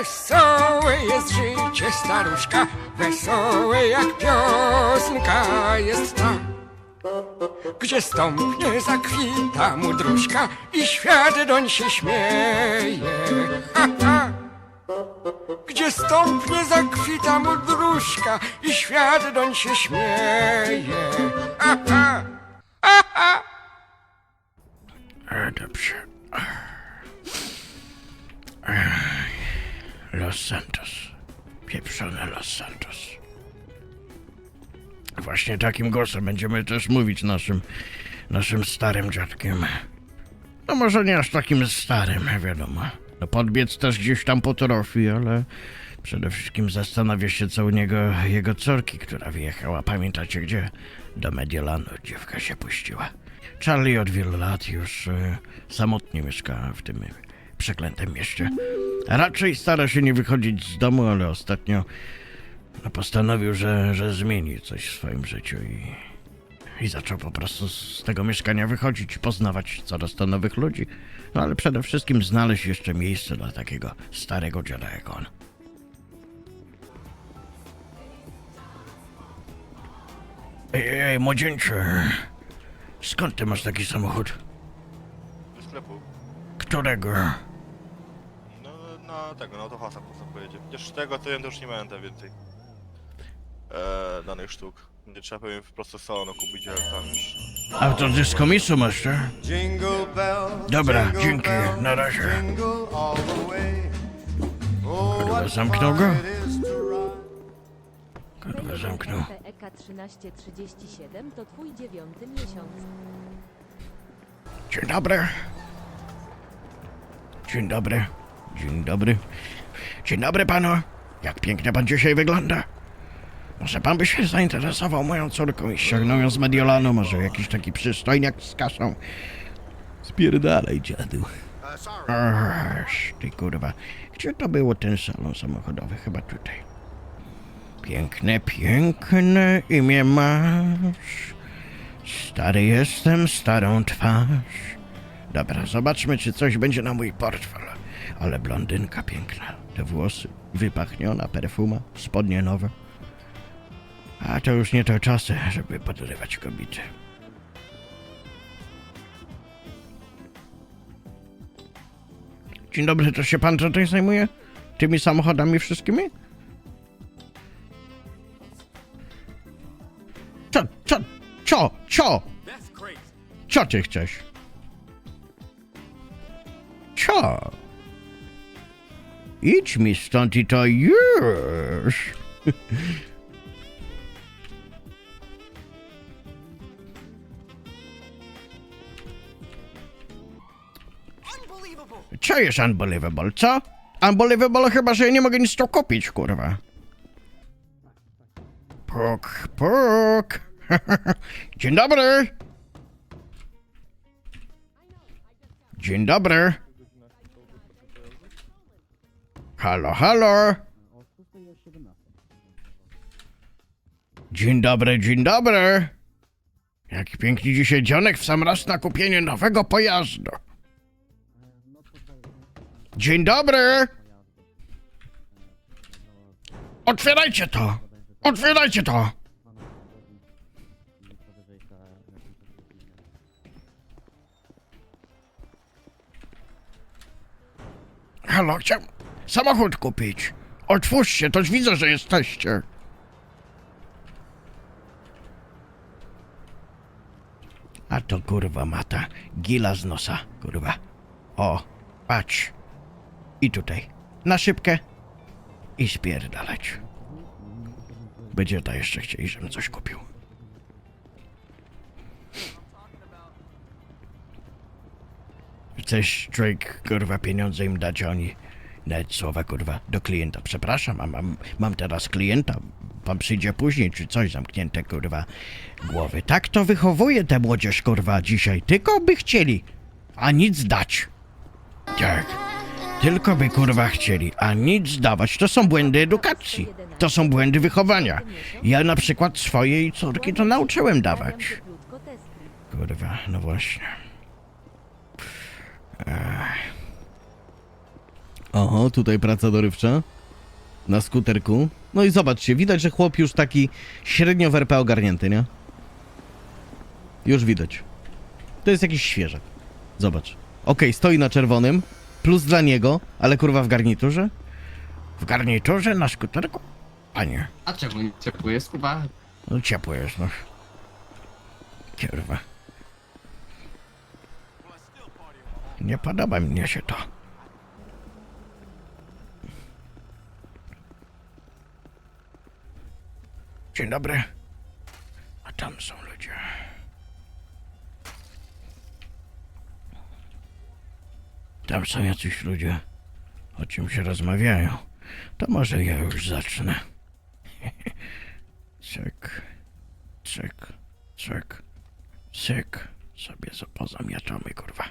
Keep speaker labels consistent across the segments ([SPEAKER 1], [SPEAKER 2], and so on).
[SPEAKER 1] Wesołe jest życie staruszka, wesołe jak piosenka jest ta. Gdzie stąpnie zakwita mu dróżka i świat doń się śmieje. Ha, ha. Gdzie stąpnie zakwita mu dróżka i świat doń się śmieje. Ha, ha. Ha, ha.
[SPEAKER 2] E, Dobrze. Los Santos. Pieprzone Los Santos. Właśnie takim głosem będziemy też mówić naszym, naszym starym dziadkiem. No może nie aż takim starym, wiadomo. No podbiec też gdzieś tam potrafi, ale przede wszystkim zastanawia się co u niego jego córki, która wyjechała, pamiętacie gdzie? Do Mediolanu dziewka się puściła. Charlie od wielu lat już e, samotnie mieszka w tym przeklętym mieście. Raczej stara się nie wychodzić z domu, ale ostatnio no, postanowił, że, że zmieni coś w swoim życiu i, i zaczął po prostu z tego mieszkania wychodzić, poznawać coraz to nowych ludzi. No ale przede wszystkim znaleźć jeszcze miejsce dla takiego starego dziada jak on. Ej, młodzieńcze, skąd ty masz taki samochód?
[SPEAKER 3] Do sklepu.
[SPEAKER 2] Którego?
[SPEAKER 3] No, na tego, na autohasa po prostu pojedzie. Chociaż tego co jem, to już nie tam więcej. Eee, danych sztuk. Nie trzeba pewnie prosto z salonu kupić, jak tam już.
[SPEAKER 2] Auto z komisu masz, tak?
[SPEAKER 4] Jingle
[SPEAKER 2] Dobra,
[SPEAKER 4] jingle
[SPEAKER 2] dzięki, na razie.
[SPEAKER 4] Jingle all the way. Oh,
[SPEAKER 2] Kurwa,
[SPEAKER 4] what
[SPEAKER 2] zamknął
[SPEAKER 4] fun
[SPEAKER 2] go?
[SPEAKER 4] it is to ride.
[SPEAKER 2] Kurwa, zamknął.
[SPEAKER 5] PEK 1337 to twój dziewiąty miesiąc.
[SPEAKER 2] Dzień dobry. Dzień dobry. Dzień dobry. Dzień dobry panu. Jak pięknie pan dzisiaj wygląda. Może pan by się zainteresował moją córką i ściągnął ją z Mediolanu, może jakiś taki przystojniak z kasą. Spierdalaj, dziadu. Ach, ty kurwa. Gdzie to było ten salon samochodowy? Chyba tutaj. Piękne, piękne imię masz. Stary jestem, starą twarz. Dobra, zobaczmy, czy coś będzie na mój portfel. Ale blondynka piękna. Te włosy, wypachniona perfuma, spodnie nowe. A to już nie te czasy, żeby podrywać kobiety. Dzień dobry, to się pan tutaj zajmuje? Tymi samochodami wszystkimi? Co, co, co, co? Co ty chcesz? Idź mi stąd i to już. Co jest unbelievable, co? Unbelievable chyba, że ja nie mogę nic tu kupić, kurwa. Puk, puk. Dzień dobry. Dzień dobry. Halo, halo. Dzień dobry, dzień dobry. Jaki piękny dzisiaj dzionek w sam raz na kupienie nowego pojazdu. Dzień dobry. Otwierajcie to. Otwierajcie to. Halo, chciałem samochód kupić. Otwórzcie, toż widzę, że jesteście. A to kurwa mata, gila z nosa, kurwa. O, patrz. I tutaj, na szybkę i spierdalać. Będzie to jeszcze chcieli, żebym coś kupił. Chcesz człowiek, kurwa, pieniądze im dać, oni nawet słowa, kurwa, do klienta. Przepraszam, a mam, mam teraz klienta. Pan przyjdzie później, czy coś, zamknięte, kurwa, głowy. Tak to wychowuje tę młodzież, kurwa, dzisiaj. Tylko by chcieli, a nic dać. Tak. Tylko by, kurwa, chcieli, a nic dawać. To są błędy edukacji. To są błędy wychowania. Ja na przykład swojej córki to nauczyłem dawać. Kurwa, no właśnie. Ech. Oho, tutaj praca dorywcza. Na skuterku. No i zobaczcie, widać, że chłop już taki średnio w RP ogarnięty, nie? Już widać. To jest jakiś świeżak. Zobacz. Okej, stoi na czerwonym. Plus dla niego, ale kurwa w garniturze? W garniturze na skuterku? Panie,
[SPEAKER 6] A czemu nie ciepło jest, Kuba?
[SPEAKER 2] no ciepło jest, no. Kurwa. Nie podoba mnie się to. Dzień dobry. A tam są ludzie. Tam są jacyś ludzie. O czym się rozmawiają. To może ja już zacznę. Cyk, cyk, cyk, cyk. Sobie za- pozamiatamy, kurwa.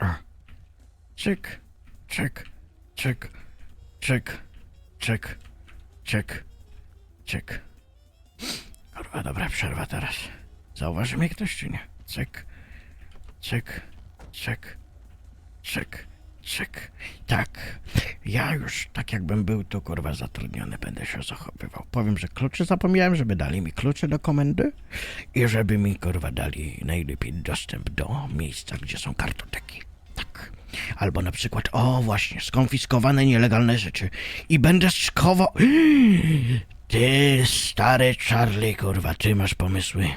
[SPEAKER 2] O. Cyk, cyk, cyk, cyk, cyk, cyk, cyk. Kurwa, dobra przerwa teraz. Zauważy mnie ktoś czy nie? Cyk, cyk, cyk, cyk, cyk. Tak, ja już tak jakbym był tu kurwa zatrudniony, będę się zachowywał. Powiem, że klucze zapomniałem, żeby dali mi klucze do komendy i żeby mi kurwa dali najlepiej dostęp do miejsca, gdzie są kartoteki. Albo na przykład, o właśnie, skonfiskowane nielegalne rzeczy i będę schował... Ty, stary Charlie, kurwa, ty masz pomysły.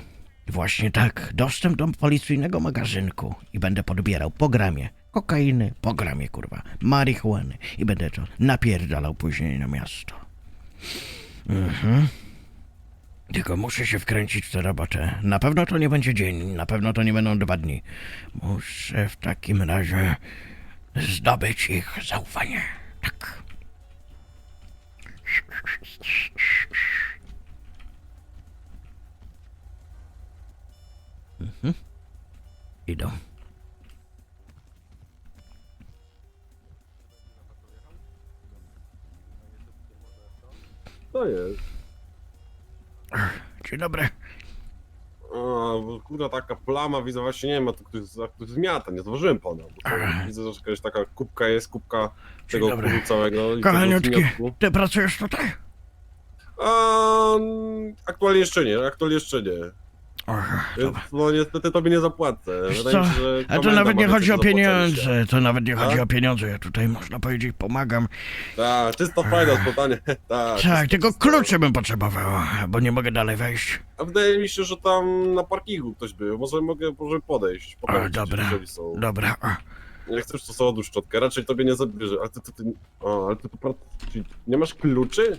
[SPEAKER 2] Właśnie tak, dostęp do policyjnego magazynku i będę podbierał po gramie kokainy, po gramie, kurwa, marihuany i będę to napierdalał później na miasto. Mhm. Tylko muszę się wkręcić w tę robotę. Na pewno to nie będzie dzień, na pewno to nie będą dwa dni. Muszę w takim razie zdobyć ich zaufanie. Tak. Mhm. Idą.
[SPEAKER 7] To jest.
[SPEAKER 2] Dzień dobry.
[SPEAKER 7] Bo kurwa taka plama, widzę właśnie, nie wiem, a tu ktoś, a ktoś zmiata, nie zauważyłem pana. Bo widzę, że jakaś taka kubka jest, kubka tego
[SPEAKER 2] dobry.
[SPEAKER 7] kurzu całego. i tego
[SPEAKER 2] Kochaniutki,
[SPEAKER 7] zmiotku.
[SPEAKER 2] ty pracujesz tutaj?
[SPEAKER 7] A, mm, aktualnie jeszcze nie, aktualnie jeszcze nie.
[SPEAKER 2] Aha,
[SPEAKER 7] Więc
[SPEAKER 2] dobra.
[SPEAKER 7] no niestety tobie nie zapłacę.
[SPEAKER 2] Wiesz
[SPEAKER 7] Wydaje mi
[SPEAKER 2] co,
[SPEAKER 7] się, że
[SPEAKER 2] A to
[SPEAKER 7] komenda
[SPEAKER 2] nawet nie chodzi o pieniądze, to nawet nie chodzi
[SPEAKER 7] Tak?
[SPEAKER 2] o pieniądze. Ja tutaj można powiedzieć pomagam.
[SPEAKER 7] Tak, czysto fajne spotkanie. Tak,
[SPEAKER 2] Tak, tylko klucze bym potrzebował, bo nie mogę dalej wejść.
[SPEAKER 7] A wydaje mi się, że tam na parkingu ktoś był. Może mogę może podejść.
[SPEAKER 2] O,
[SPEAKER 7] pokazać,
[SPEAKER 2] dobra,
[SPEAKER 7] jeżeli są.
[SPEAKER 2] dobra. O.
[SPEAKER 7] Nie chcesz to sobie odłóż szczotkę, raczej tobie nie zabierze. Ale ty, ty, ty, o, ale ty, pra- czyli nie masz kluczy?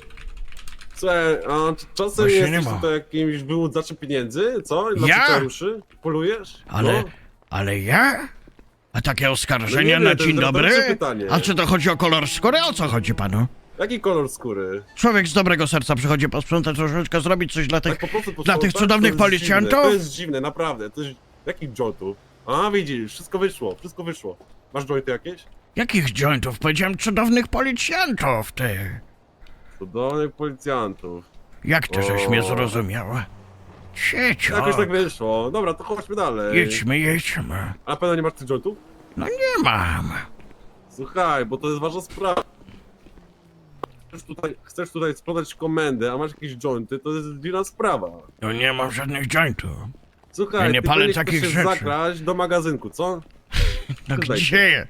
[SPEAKER 7] Słuchaj, a czy czasem
[SPEAKER 2] Właśnie
[SPEAKER 7] jesteś
[SPEAKER 2] nie ma.
[SPEAKER 7] tutaj jakimś wyłudzaczem pieniędzy, co? Na
[SPEAKER 2] Ja?
[SPEAKER 7] pieczaruszy? Polujesz?
[SPEAKER 2] Ale,
[SPEAKER 7] No.
[SPEAKER 2] ale ja? A takie oskarżenia
[SPEAKER 7] No nie
[SPEAKER 2] na
[SPEAKER 7] wiem, to
[SPEAKER 2] dzień dobry?
[SPEAKER 7] retoryczne pytanie.
[SPEAKER 2] A czy to chodzi o kolor skóry? O co chodzi panu?
[SPEAKER 7] Jaki kolor skóry?
[SPEAKER 2] Człowiek z dobrego serca przychodzi posprzątać troszeczkę, zrobić coś dla tych...
[SPEAKER 7] Tak po prostu
[SPEAKER 2] dla tych
[SPEAKER 7] posprzątać?
[SPEAKER 2] cudownych
[SPEAKER 7] To jest
[SPEAKER 2] policjantów?
[SPEAKER 7] Dziwne. To jest dziwne, naprawdę. To jest... Jakich jointów? A, widzisz, wszystko wyszło, wszystko wyszło. Masz jointy jakieś?
[SPEAKER 2] Jakich jointów? Powiedziałem cudownych policjantów, ty.
[SPEAKER 7] Cudownych policjantów.
[SPEAKER 2] Jak to żeś mnie
[SPEAKER 7] O.
[SPEAKER 2] zrozumiała? Sieciok.
[SPEAKER 7] Jakoś tak wyszło. Dobra, to chodźmy dalej.
[SPEAKER 2] Jedźmy, jedźmy.
[SPEAKER 7] A na pewno nie masz tych jointów?
[SPEAKER 2] No nie mam.
[SPEAKER 7] Słuchaj, bo to jest ważna sprawa. Chcesz tutaj, chcesz tutaj sprzedać komendę, a masz jakieś jointy, to jest dziwna sprawa.
[SPEAKER 2] No nie mam żadnych jointów.
[SPEAKER 7] Słuchaj,
[SPEAKER 2] Ja nie
[SPEAKER 7] ty
[SPEAKER 2] palę
[SPEAKER 7] powinieneś
[SPEAKER 2] takich
[SPEAKER 7] się
[SPEAKER 2] rzeczy.
[SPEAKER 7] zakraść do magazynku, co?
[SPEAKER 2] No
[SPEAKER 7] Tutaj.
[SPEAKER 2] gdzie?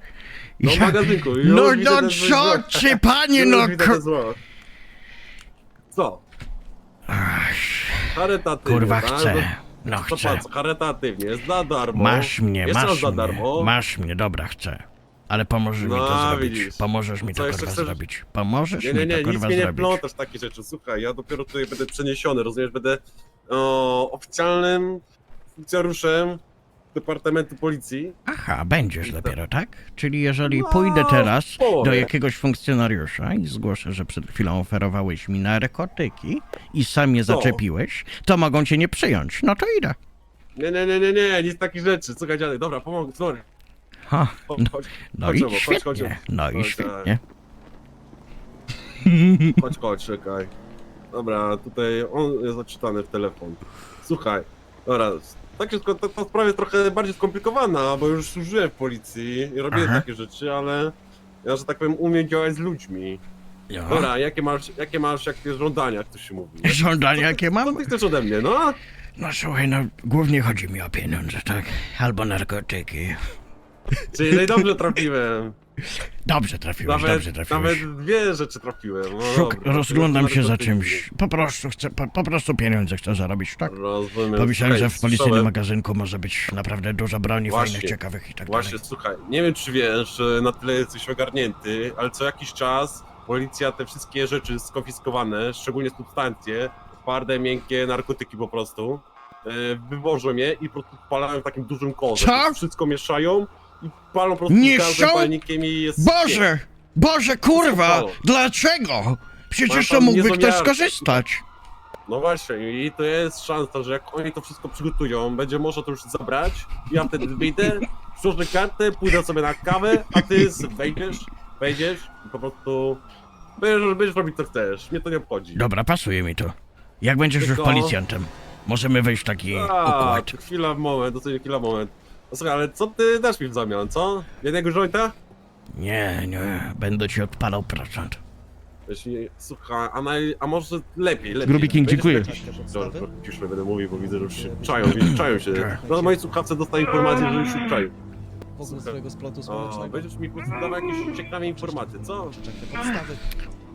[SPEAKER 7] Do magazynku. Już
[SPEAKER 2] No,
[SPEAKER 7] widzę
[SPEAKER 2] no
[SPEAKER 7] te
[SPEAKER 2] co ty, panie,
[SPEAKER 7] już
[SPEAKER 2] no
[SPEAKER 7] widzę
[SPEAKER 2] ko-.
[SPEAKER 7] Co? Charytatywnie,
[SPEAKER 2] Kurwa
[SPEAKER 7] tak?
[SPEAKER 2] chcę.
[SPEAKER 7] To-
[SPEAKER 2] No
[SPEAKER 7] To
[SPEAKER 2] chcę.
[SPEAKER 7] patrz, charytatywnie, jest za darmo.
[SPEAKER 2] Masz mnie,
[SPEAKER 7] raz
[SPEAKER 2] masz
[SPEAKER 7] za
[SPEAKER 2] mnie.
[SPEAKER 7] darmo.
[SPEAKER 2] Masz mnie, dobra, chcę. Ale pomożesz mi
[SPEAKER 7] No,
[SPEAKER 2] to zrobić.
[SPEAKER 7] widzisz.
[SPEAKER 2] Pomożesz mi
[SPEAKER 7] Co
[SPEAKER 2] to
[SPEAKER 7] jeszcze
[SPEAKER 2] kurwa
[SPEAKER 7] chcesz?
[SPEAKER 2] zrobić. Pomożesz
[SPEAKER 7] Nie, nie,
[SPEAKER 2] mi
[SPEAKER 7] nie,
[SPEAKER 2] to
[SPEAKER 7] nic
[SPEAKER 2] kurwa
[SPEAKER 7] mnie nie
[SPEAKER 2] zrobić.
[SPEAKER 7] plątasz takie rzeczy. Słuchaj, ja dopiero tutaj będę przeniesiony, rozumiesz? Będę o, oficjalnym funkcjonariuszem Departamentu Policji.
[SPEAKER 2] Aha, będziesz
[SPEAKER 7] to-
[SPEAKER 2] dopiero, tak? Czyli jeżeli
[SPEAKER 7] No,
[SPEAKER 2] pójdę teraz
[SPEAKER 7] w połowie.
[SPEAKER 2] do jakiegoś funkcjonariusza i zgłoszę, że przed chwilą oferowałeś mi narkotyki i sam je
[SPEAKER 7] Co?
[SPEAKER 2] zaczepiłeś, to mogą cię nie przyjąć. No to idę.
[SPEAKER 7] Nie, nie, nie, nie, nie, nic takich rzeczy. Słuchaj, dziadek, dobra, pomogę, sorry.
[SPEAKER 2] Ha, no,
[SPEAKER 7] chodź,
[SPEAKER 2] no
[SPEAKER 7] chodź,
[SPEAKER 2] i
[SPEAKER 7] Ewo, chodź, chodź,
[SPEAKER 2] świetnie, no i
[SPEAKER 7] chodź,
[SPEAKER 2] świetnie.
[SPEAKER 7] chodź, chodź, czekaj. Dobra, tutaj on jest zaczytany w telefon. Słuchaj, dobra, tak jest, ta, ta sprawa jest trochę bardziej skomplikowana, bo już służyłem w policji i robiłem
[SPEAKER 2] Aha.
[SPEAKER 7] takie rzeczy, ale ja, że tak powiem, umiem działać z ludźmi.
[SPEAKER 2] Ja.
[SPEAKER 7] Dobra, jakie masz, jakie masz, jakie żądania, jak to się mówi?
[SPEAKER 2] Żądania jakie
[SPEAKER 7] Co
[SPEAKER 2] mam?
[SPEAKER 7] ty chcesz ode mnie, no?
[SPEAKER 2] No słuchaj, no głównie chodzi mi o pieniądze, tak? Albo narkotyki.
[SPEAKER 7] Czyli najdobrze trafiłem.
[SPEAKER 2] Dobrze trafiłeś,
[SPEAKER 7] Nawet,
[SPEAKER 2] dobrze trafiłeś.
[SPEAKER 7] nawet dwie rzeczy trafiłem. No
[SPEAKER 2] Szuk,
[SPEAKER 7] dobra.
[SPEAKER 2] rozglądam się za czymś. Po prostu chcę, po, po prostu pieniądze chcę zarobić, tak?
[SPEAKER 7] Rozumiem.
[SPEAKER 2] Pomyślałem, że w policyjnym
[SPEAKER 7] słyszałem-
[SPEAKER 2] magazynku może być naprawdę dużo broni
[SPEAKER 7] Właśnie.
[SPEAKER 2] fajnych, ciekawych i tak
[SPEAKER 7] Właśnie,
[SPEAKER 2] dalej.
[SPEAKER 7] słuchaj, nie wiem czy wiesz, że na tyle jesteś ogarnięty, ale co jakiś czas policja te wszystkie rzeczy skonfiskowane, szczególnie substancje, twarde, miękkie, narkotyki po prostu, e, wywożą je i po prostu w takim dużym korze.
[SPEAKER 2] Co?
[SPEAKER 7] Wszystko mieszają i palą po prostu
[SPEAKER 2] Niszczą?
[SPEAKER 7] gazem palnikiem i jest...
[SPEAKER 2] Boże! Boże, kurwa! Dlaczego? Przecież to
[SPEAKER 7] tam
[SPEAKER 2] mógłby ktoś skorzystać.
[SPEAKER 7] No właśnie, i to jest szansa, że jak oni to wszystko przygotują, będzie można to już zabrać, ja wtedy wyjdę, przyłożę kartę, pójdę sobie na kawę, a ty z- wejdziesz, wejdziesz i po prostu będziesz, będziesz robić co chcesz, mnie to nie obchodzi.
[SPEAKER 2] Dobra, pasuje mi to. Jak będziesz już
[SPEAKER 7] Tylko-
[SPEAKER 2] policjantem, możemy wejść w taki
[SPEAKER 7] A,
[SPEAKER 2] układ.
[SPEAKER 7] chwila, moment, sobie chwila, moment. No słuchaj, ale co ty dasz mi w zamian, co? Jednego jointa?
[SPEAKER 2] Nie, nie, będę ci odpalał procent.
[SPEAKER 7] Jeśli, słuchaj, a, naj, a może lepiej, lepiej.
[SPEAKER 2] Gruby King,
[SPEAKER 7] Będziesz
[SPEAKER 2] dziękuję.
[SPEAKER 7] już nie będę mówił, bo widzę, że już się czają, widzę, czają się.
[SPEAKER 2] Tak.
[SPEAKER 7] No, na mojej słuchawce dostaję informację, że już się czają.
[SPEAKER 8] Pozór swojego splotu
[SPEAKER 7] O,
[SPEAKER 8] słonecznego.
[SPEAKER 7] będziesz mi podawał jakieś ciekawe informacje, co?
[SPEAKER 8] Czekaj, podstawy.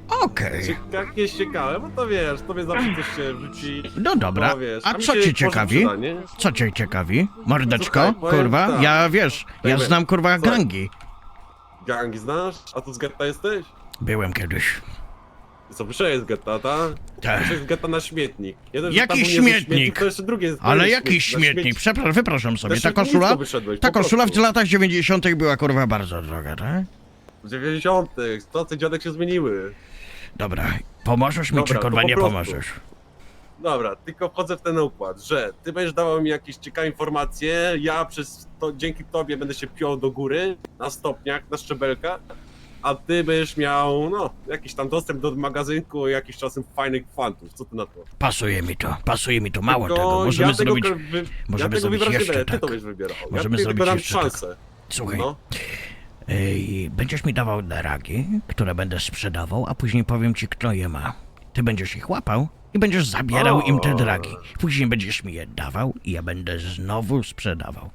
[SPEAKER 2] Okej.
[SPEAKER 7] Cie- Jakieś ciekawe, bo to wiesz, tobie zawsze coś się rzuci.
[SPEAKER 2] No dobra,
[SPEAKER 7] No wiesz,
[SPEAKER 2] a
[SPEAKER 7] mi
[SPEAKER 2] co
[SPEAKER 7] się
[SPEAKER 2] cię
[SPEAKER 7] może
[SPEAKER 2] ciekawi?
[SPEAKER 7] przyda, nie?
[SPEAKER 2] Co cię ciekawi? Mordeczko?
[SPEAKER 7] Słuchaj, powiem
[SPEAKER 2] Kurwa?
[SPEAKER 7] tak.
[SPEAKER 2] Ja wiesz, ja znam kurwa
[SPEAKER 7] Słuchaj.
[SPEAKER 2] gangi.
[SPEAKER 7] Gangi znasz? A tu z getta jesteś?
[SPEAKER 2] Byłem kiedyś.
[SPEAKER 7] Co, wyszedłeś z getta, tak?
[SPEAKER 2] Tak.
[SPEAKER 7] Wyszedłeś z getta na śmietnik. Jeden, że
[SPEAKER 2] Jaki
[SPEAKER 7] tam niezły
[SPEAKER 2] śmietnik?
[SPEAKER 7] To jeszcze drugie jest
[SPEAKER 2] Ale jaki śmietnik? Przepraszam, wypraszam sobie. Ta koszula?
[SPEAKER 7] wyszedłeś,
[SPEAKER 2] Ta
[SPEAKER 7] po
[SPEAKER 2] koszula w
[SPEAKER 7] prostu.
[SPEAKER 2] latach 90. była kurwa bardzo droga, tak?
[SPEAKER 7] W 90. To ty dziadek się zmieniły.
[SPEAKER 2] Dobra, pomożesz mi
[SPEAKER 7] Dobra,
[SPEAKER 2] czy
[SPEAKER 7] to
[SPEAKER 2] kurwa
[SPEAKER 7] po
[SPEAKER 2] nie
[SPEAKER 7] prostu.
[SPEAKER 2] pomożesz?
[SPEAKER 7] Dobra, tylko wchodzę w ten układ, że ty będziesz dawał mi jakieś ciekawe informacje, ja przez to, dzięki tobie będę się piął do góry, na stopniach, na szczebelkach, a ty będziesz miał, no, jakiś tam dostęp do magazynku, jakiś czasem fajnych fantów, co ty na to?
[SPEAKER 2] Pasuje mi to, pasuje mi to. Mało
[SPEAKER 7] Tylko
[SPEAKER 2] tego, możemy
[SPEAKER 7] ja
[SPEAKER 2] zrobić...
[SPEAKER 7] Tego, wy,
[SPEAKER 2] możemy
[SPEAKER 7] ja tego
[SPEAKER 2] zrobić
[SPEAKER 7] wybrać nie
[SPEAKER 2] jeszcze
[SPEAKER 7] będę, ty
[SPEAKER 2] tak.
[SPEAKER 7] to będziesz wybierał.
[SPEAKER 2] Możemy
[SPEAKER 7] ja
[SPEAKER 2] zrobić
[SPEAKER 7] dam
[SPEAKER 2] jeszcze tak.
[SPEAKER 7] szansę.
[SPEAKER 2] Słuchaj,
[SPEAKER 7] No,
[SPEAKER 2] ej, będziesz mi dawał dragi, które będę sprzedawał, a później powiem ci, kto je ma. Ty będziesz ich łapał i będziesz zabierał im te dragi. Później będziesz mi je dawał i ja będę znowu sprzedawał.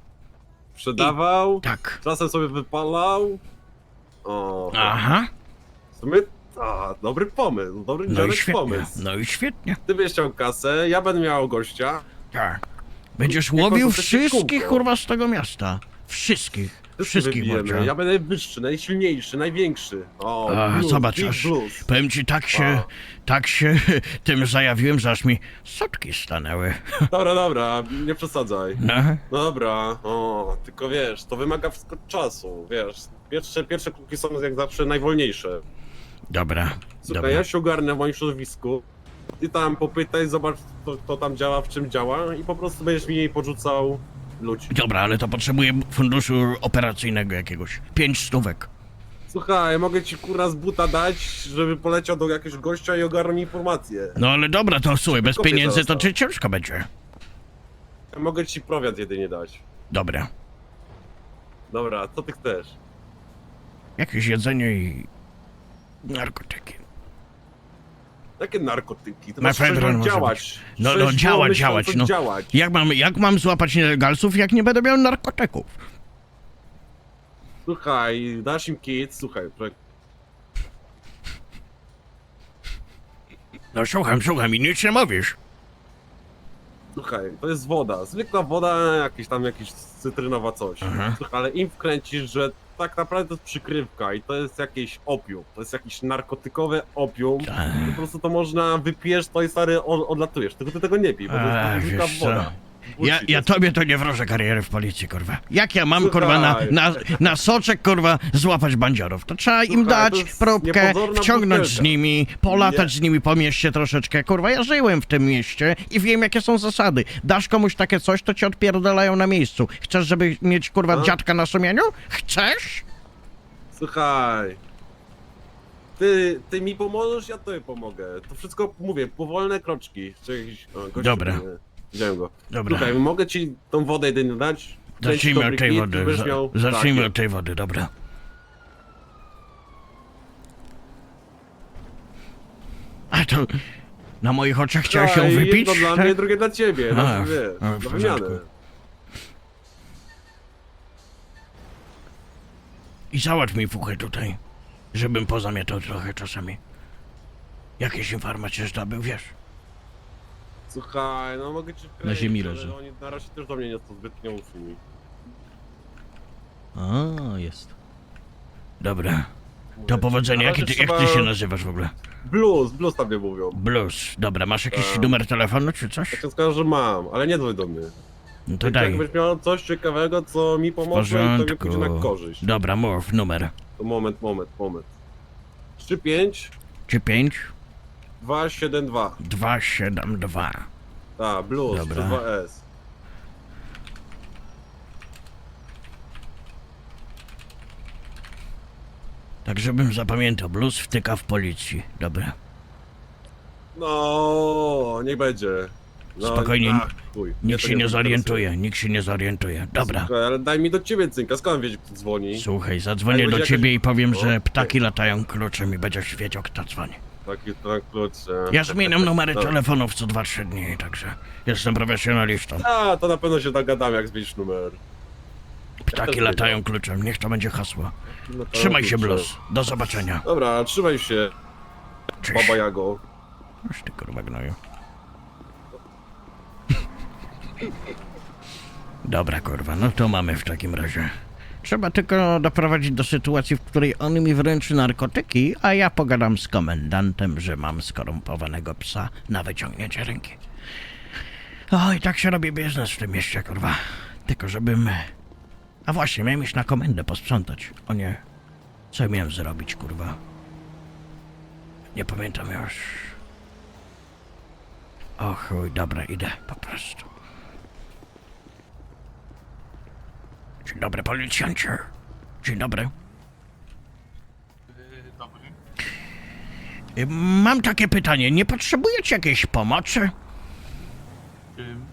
[SPEAKER 7] sprzedawał,
[SPEAKER 2] Tak.
[SPEAKER 7] czasem sobie wypalał. O,
[SPEAKER 2] Aha,
[SPEAKER 7] w sumie, a, dobry pomysł, dobry
[SPEAKER 2] no i
[SPEAKER 7] dziadek
[SPEAKER 2] świetnie,
[SPEAKER 7] pomysł.
[SPEAKER 2] no i świetnie.
[SPEAKER 7] Ty będziesz chciał kasę, ja będę miał gościa.
[SPEAKER 2] Tak. Będziesz łowił
[SPEAKER 7] to takie
[SPEAKER 2] wszystkich,
[SPEAKER 7] kółko.
[SPEAKER 2] kurwa, z tego miasta. Wszystkich. Wszystkich,
[SPEAKER 7] wybijemy. Ja będę najwyższy, najsilniejszy, największy. O,
[SPEAKER 2] A,
[SPEAKER 7] blues,
[SPEAKER 2] zobacz,
[SPEAKER 7] big
[SPEAKER 2] aż
[SPEAKER 7] blues.
[SPEAKER 2] powiem ci, tak się,
[SPEAKER 7] A.
[SPEAKER 2] tak się tym zajawiłem, że aż mi sotki stanęły.
[SPEAKER 7] Dobra, dobra, nie przesadzaj.
[SPEAKER 2] No,
[SPEAKER 7] No dobra, o, tylko wiesz, to wymaga wszystko czasu, wiesz. Pierwsze, pierwsze kroki są jak zawsze najwolniejsze.
[SPEAKER 2] dobra,
[SPEAKER 7] Słuchaj,
[SPEAKER 2] dobra.
[SPEAKER 7] ja się ogarnę w moim środowisku. Ty tam popytaj, zobacz, co, co tam działa, w czym działa i po prostu będziesz mi podrzucał ludzi.
[SPEAKER 2] Dobra, ale to potrzebuję funduszu operacyjnego jakiegoś. Pięć stówek.
[SPEAKER 7] Słuchaj, mogę ci kurwa z buta dać, żeby poleciał do jakiegoś gościa i ogarnął mi informacje.
[SPEAKER 2] No ale dobra, to słuchaj, bez
[SPEAKER 7] Kobieta
[SPEAKER 2] pieniędzy to
[SPEAKER 7] została.
[SPEAKER 2] ci ciężko będzie.
[SPEAKER 7] Mogę ci prowiant jedynie dać.
[SPEAKER 2] Dobra.
[SPEAKER 7] Dobra, co ty chcesz?
[SPEAKER 2] Jakieś jedzenie i narkotyki.
[SPEAKER 7] Jakie narkotyki? To
[SPEAKER 2] Na
[SPEAKER 7] masz
[SPEAKER 2] fedron
[SPEAKER 7] trzeźwo
[SPEAKER 2] może
[SPEAKER 7] działać.
[SPEAKER 2] No, no
[SPEAKER 7] Trzeźwo
[SPEAKER 2] działać, no.
[SPEAKER 7] działać.
[SPEAKER 2] Jak mam, jak mam złapać nielegalców, jak nie będę miał narkotyków?
[SPEAKER 7] Słuchaj, dasz im kit, słuchaj,
[SPEAKER 2] No słucham, słucham i nic nie mówisz.
[SPEAKER 7] Słuchaj, to jest woda. Zwykła woda, jakieś tam jakieś cytrynowa coś.
[SPEAKER 2] Aha.
[SPEAKER 7] Słuchaj, ale im wkręcisz, że tak naprawdę to jest przykrywka i to jest jakieś opium. To jest jakieś narkotykowe opium.
[SPEAKER 2] Tak.
[SPEAKER 7] Po prostu to można, wypijesz to i stary od, odlatujesz. Tylko ty tego nie pij, bo to jest zwykła
[SPEAKER 2] wiesz co?
[SPEAKER 7] woda.
[SPEAKER 2] Ja, ja tobie to nie wróżę kariery w policji, kurwa. Jak ja mam, kurwa, na, na, na soczek, kurwa, złapać bandziorów? To trzeba im
[SPEAKER 7] Słuchaj, to
[SPEAKER 2] dać
[SPEAKER 7] jest
[SPEAKER 2] próbkę,
[SPEAKER 7] niepozorna
[SPEAKER 2] wciągnąć
[SPEAKER 7] butelka.
[SPEAKER 2] z nimi, polatać z nimi po mieście troszeczkę, kurwa. Ja żyłem w tym mieście i wiem, jakie są zasady. Dasz komuś takie coś, to cię odpierdalają na miejscu. Chcesz, żeby mieć, kurwa,
[SPEAKER 7] A?
[SPEAKER 2] dziadka na sumieniu? Chcesz?
[SPEAKER 7] Słuchaj. Ty, ty mi pomożesz, ja tobie pomogę. To wszystko, mówię, powolne kroczki. Czy jakiś, o, gościu
[SPEAKER 2] Dobra.
[SPEAKER 7] mnie- Widziałem go.
[SPEAKER 2] Dobra.
[SPEAKER 7] Słuchaj, mogę ci tą wodę jedynie dać?
[SPEAKER 2] Zacznijmy od tej wody.
[SPEAKER 7] będziesz
[SPEAKER 2] Za-
[SPEAKER 7] miał-
[SPEAKER 2] Zacznijmy
[SPEAKER 7] Tak,
[SPEAKER 2] od tej wody, dobra. A to na moich oczach chciałeś ją wypić?
[SPEAKER 7] Jedno dla
[SPEAKER 2] tak?
[SPEAKER 7] mnie, drugie dla ciebie. No,
[SPEAKER 2] A,
[SPEAKER 7] wiesz,
[SPEAKER 2] a, w
[SPEAKER 7] na
[SPEAKER 2] porządku.
[SPEAKER 7] wymianę.
[SPEAKER 2] I załatw mi fuchę tutaj, żebym pozamiatał trochę czasami. Jakieś informacje zdobył, wiesz?
[SPEAKER 7] Słuchaj, no mogę ci
[SPEAKER 8] Na ziemi
[SPEAKER 7] ale
[SPEAKER 8] leży.
[SPEAKER 7] Oni na razie też do mnie nie są zbytnio ufni.
[SPEAKER 8] A, jest.
[SPEAKER 2] Dobra. To powodzenia.
[SPEAKER 7] razie
[SPEAKER 2] ty, jak ty
[SPEAKER 7] trzeba-
[SPEAKER 2] się nazywasz w ogóle?
[SPEAKER 7] Blues, blues tam nie mówią.
[SPEAKER 2] Blues. Dobra, masz jakiś
[SPEAKER 7] Tak.
[SPEAKER 2] numer telefonu czy coś?
[SPEAKER 7] Ja cię skażę, że mam, ale nie dzwoń do mnie.
[SPEAKER 2] No to
[SPEAKER 7] Jak
[SPEAKER 2] daj.
[SPEAKER 7] jakbyś miał coś ciekawego, co mi
[SPEAKER 2] W
[SPEAKER 7] pomoże, to mi
[SPEAKER 2] porządku.
[SPEAKER 7] pójdzie na korzyść.
[SPEAKER 2] Dobra, mów numer.
[SPEAKER 7] To moment, moment, moment. 35
[SPEAKER 2] Czy 5
[SPEAKER 7] 272.
[SPEAKER 2] 272.
[SPEAKER 7] Tak, blues,
[SPEAKER 2] Dobra.
[SPEAKER 7] przez 2S.
[SPEAKER 2] Tak żebym zapamiętał, blues wtyka w policji. Dobra.
[SPEAKER 7] No, niech będzie. No,
[SPEAKER 2] Spokojnie,
[SPEAKER 7] ach, chuj. Mnie
[SPEAKER 2] Nikt
[SPEAKER 7] to
[SPEAKER 2] się nie zorientuje, nikt się nie zorientuje. Dobra.
[SPEAKER 7] Słuchaj, ale daj mi do ciebie cynka, skąd wiesz, kto dzwoni?
[SPEAKER 2] Słuchaj, zadzwonię do ciebie i powiem, że
[SPEAKER 7] O,
[SPEAKER 2] ptaki latają kluczem i będziesz wiedział, kto dzwoni.
[SPEAKER 7] Taki tak klucze.
[SPEAKER 2] Ja zmieniam numery telefonów co 2-3 dni, także jestem profesjonalistą.
[SPEAKER 7] A, to na pewno się dogadamy, jak zmienisz numer.
[SPEAKER 2] Ptaki latają kluczem, niech to będzie hasło.
[SPEAKER 7] No to
[SPEAKER 2] Trzymaj się. Blues. Do zobaczenia.
[SPEAKER 7] Dobra, trzymaj się,
[SPEAKER 2] Cześć.
[SPEAKER 7] Baba Jago.
[SPEAKER 2] Aż ty kurwa gnoju. Dobra kurwa, no to mamy w takim razie. Trzeba tylko doprowadzić do sytuacji, w której on mi wręczy narkotyki, a ja pogadam z komendantem, że mam skorumpowanego psa na wyciągnięcie ręki. Oj, tak się robi biznes w tym mieście, kurwa. Tylko żebym... A właśnie, miałem iść na komendę posprzątać. O nie. Co miałem zrobić, kurwa? Nie pamiętam już. O chuj, dobra, idę po prostu. Dzień dobry, policjancie. Dzień dobry.
[SPEAKER 6] Dobry.
[SPEAKER 2] Mam takie pytanie, nie potrzebujecie jakiejś pomocy?
[SPEAKER 6] Czym?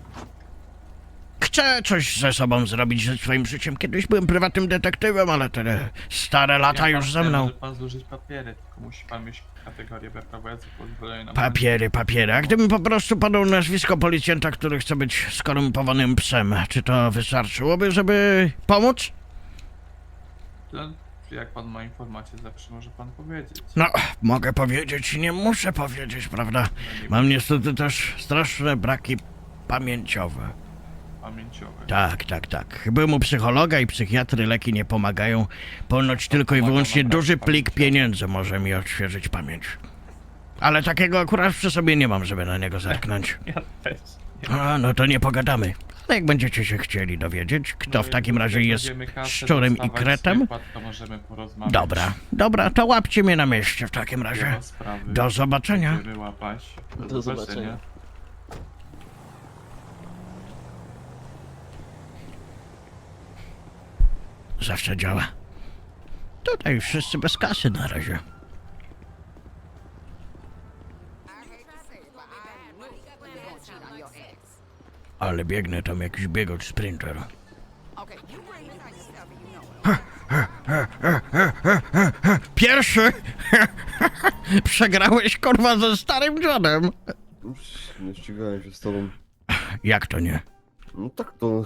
[SPEAKER 2] Chcę coś ze sobą zrobić ze swoim życiem. Kiedyś byłem prywatnym detektywem, ale te stare lata już ze mną.
[SPEAKER 6] Może pan złożyć papiery, tylko musi pan mieć kategorię B prawo jazdy pozwolenie na
[SPEAKER 2] Papiery, papiery. A gdybym po prostu podał nazwisko policjanta, który chce być skorumpowanym psem, czy to wystarczyłoby, żeby pomóc?
[SPEAKER 6] To, jak pan ma informację, zawsze może pan powiedzieć.
[SPEAKER 2] No, mogę powiedzieć, nie muszę powiedzieć, prawda?
[SPEAKER 6] No
[SPEAKER 2] Mam niestety też straszne braki pamięciowe.
[SPEAKER 6] Pamięciowe.
[SPEAKER 2] Tak, tak, tak. Byłem u psychologa i psychiatry, leki nie pomagają. Ponoć tylko i
[SPEAKER 6] pomaga
[SPEAKER 2] wyłącznie duży plik pieniędzy może mi odświeżyć pamięć. Ale takiego akurat przy sobie nie mam, żeby na niego zerknąć.
[SPEAKER 6] Ja też.
[SPEAKER 2] A, no to nie pogadamy. Ale jak będziecie się chcieli dowiedzieć, kto w takim razie jest szczurem i kretem,
[SPEAKER 6] to możemy porozmawiać.
[SPEAKER 2] dobra, dobra, to łapcie mnie na mieście w takim
[SPEAKER 6] Nie
[SPEAKER 2] razie.
[SPEAKER 6] ma sprawy.
[SPEAKER 2] Do zobaczenia.
[SPEAKER 6] Będziemy łapać.
[SPEAKER 8] Do zobaczenia.
[SPEAKER 2] Zawsze działa. Tutaj wszyscy bez kasy na razie. Ale biegnę tam jakiś biegacz sprinter. Pierwszy! Przegrałeś kurwa ze starym dziadem.
[SPEAKER 9] Nie ścigałem się z tobą.
[SPEAKER 2] Jak to nie?
[SPEAKER 9] No tak to.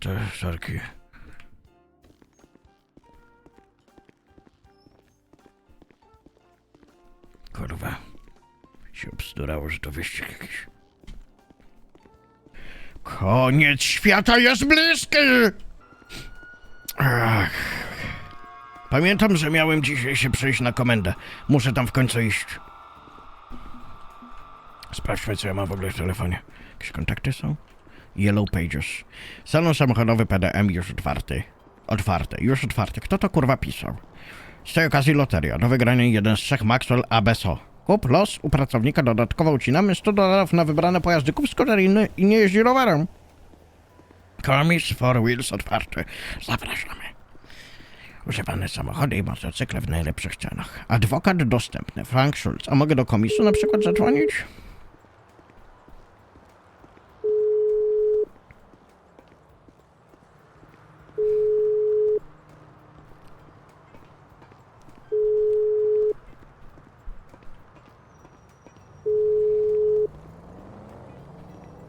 [SPEAKER 2] To sorki. Kurwa. Się obsturało, że to wyścig jakiś. Koniec świata jest bliski! Ach. Pamiętam, że miałem dzisiaj się przejść na komendę. Muszę tam w końcu iść. Sprawdźmy, co ja mam w ogóle w telefonie. Jakieś kontakty są? Yellow Pages. Salon samochodowy PDM już otwarty. Otwarty, już otwarty. Kto to kurwa pisał? Z tej okazji loteria. Do wygrania jeden z trzech Maxwell ABSO. Kup los u pracownika dodatkowo ucinamy 100 dolarów na wybrane pojazdy. Kup skuter inny i nie jeździ rowerem. Komis for Wheels otwarty. Zapraszamy. Używane samochody i motocykle w najlepszych cenach. Adwokat dostępny. Frank Schulz. A mogę do komisu na przykład zadzwonić?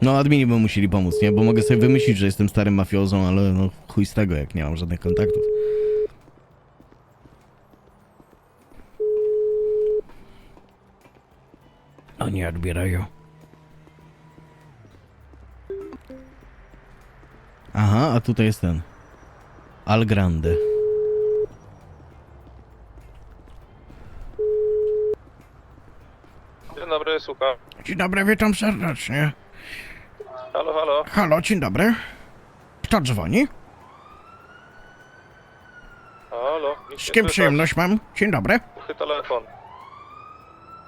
[SPEAKER 2] No, admini by musieli pomóc, nie? Bo mogę sobie wymyślić, że jestem starym mafiozą, ale no chuj z tego, jak nie mam żadnych kontaktów. No nie odbierają. Aha, a tutaj jest ten. Al Grande.
[SPEAKER 3] Dzień dobry, słucham.
[SPEAKER 2] Dzień dobry, witam serdecznie.
[SPEAKER 3] Halo, halo.
[SPEAKER 2] Halo, dzień dobry. Kto dzwoni?
[SPEAKER 3] Halo.
[SPEAKER 2] Z kim przyjemność mam? Dzień dobry.
[SPEAKER 3] Puchy telefon.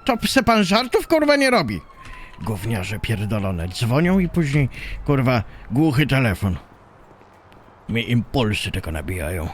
[SPEAKER 2] To se pan żartów kurwa nie robi. Gówniarze pierdolone dzwonią i później kurwa głuchy telefon. Mi impulsy tylko nabijają.